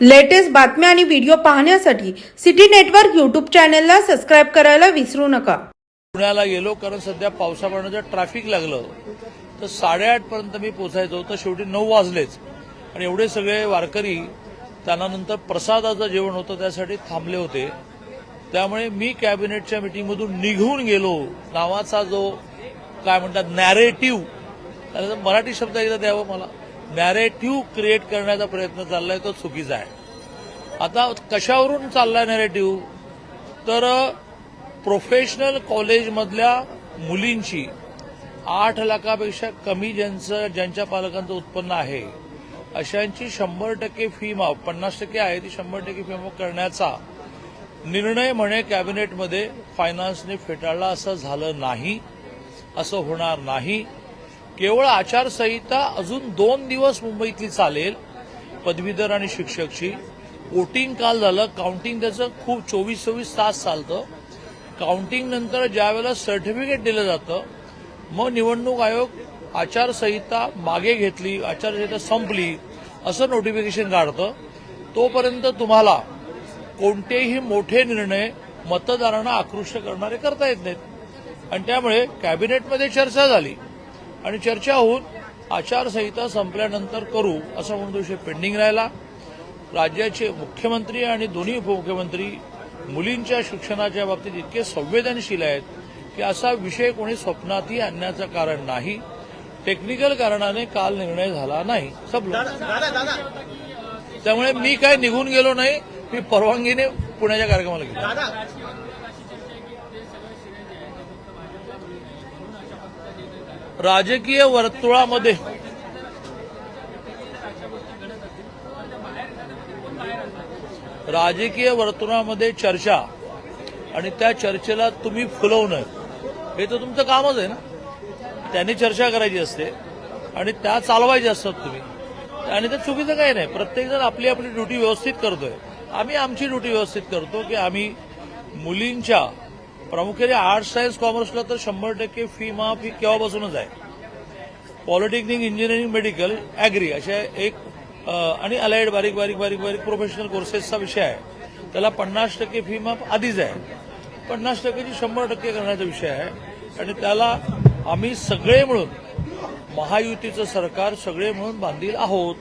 Latest बातम्या आणि video पाहण्यासाठी सिटी नेटवर्क यूट्यूब चॅनलला सबस्क्राईब करायला विसरू नका. पुण्याला गेलो कारण सध्या पावसामुळे जर ट्रॅफिक लागलं. तर साडेआठ पर्यंत मी पोचायचो तर शेवटी नऊ वाजलेच. आणि एवढे सगळे वारकरी त्यांना नंतर प्रसादाचं जेवण होतं त्यासाठी थांबले होते. त्यामुळे मी कॅबिनेटच्या मिटिंगमधून निघून गेलो. नावाचा जो काय म्हणतात नॅरेटिव्ह मराठी शब्द एकदा द्यावं मला. नॅरेटिव्ह क्रिएट करण्याचा प्रयत्न चाललाय तो चुकीचा आहे. आता कशावरून चाललाय नॅरेटिव्ह तर प्रोफेशनल कॉलेजमधल्या मुलींची आठ लाखापेक्षा कमी ज्यांचं ज्यांच्या पालकांचं उत्पन्न आहे अशांची शंभर टक्के फी माफ पन्नास टक्के आहे ती शंभर टक्के फी माफ करण्याचा निर्णय म्हणे कॅबिनेटमध्ये फायनान्सने फेटाळला असं झालं नाही असं होणार नाही. केवळ आचारसंहिता अजून दोन दिवस मुंबईतली चालेल पदवीधर आणि शिक्षकची. वोटिंग काल झालं काउंटिंग त्याचं खूप चोवीस चोवीस तास चालतं. काउंटिंग नंतर ज्यावेळेला सर्टिफिकेट दिलं जातं मग निवडणूक आयोग आचारसंहिता मागे घेतली आचारसंहिता संपली असं नोटिफिकेशन काढतं. तोपर्यंत तुम्हाला कोणतेही मोठे निर्णय मतदारांना आकृष्ट करणारे करता येत नाहीत. आणि त्यामुळे कॅबिनेटमध्ये चर्चा झाली. आणि चर्चा होऊन आचारसंहिता संपल्यानंतर करू असा म्हणून विषय पेंडिंग राहिला. राज्याचे मुख्यमंत्री आणि दोन्ही उपमुख्यमंत्री मुलींच्या शिक्षणाच्या बाबतीत इतके संवेदनशील आहेत की असा विषय कोणी स्वप्नातही आणण्याचं कारण नाही. टेक्निकल कारणाने काल निर्णय झाला नाही. संपलं. त्यामुळे मी काय निघून गेलो नाही मी परवानगीने पुण्याच्या कार्यक्रमाला गेलो. राजकीय वर्तुळामध्ये. राजकीय वर्तुळामध्ये चर्चा. आणि त्या चर्चेला तुम्ही फुलवणं. हे तर तुमचं कामच आहे ना? त्यांनी चर्चा करायची असते. आणि त्या चालवायच्या असतात तुम्ही. आणि ते चुकीचं काही नाही. प्रत्येकजण आपली आपली ड्युटी व्यवस्थित करतोय. आम्ही आमची ड्युटी व्यवस्थित करतो की आम्ही मुलींच्या प्रामुख्याने आर्ट्स सायन्स कॉमर्सला तर शंभर टक्के फी माफ ही केव्हापासूनच आहे. पॉलिटेक्निक इंजिनिअरिंग मेडिकल ॲग्री अशा एक आणि अलाइड बारीक बारीक बारीक बारीक प्रोफेशनल कोर्सेसचा विषय आहे. त्याला पन्नास टक्के फी माफ आधीच आहे. पन्नास टक्केची शंभर टक्के करण्याचा विषय आहे. आणि त्याला आम्ही सगळे मिळून महायुतीचं सरकार सगळे मिळून बांधील आहोत.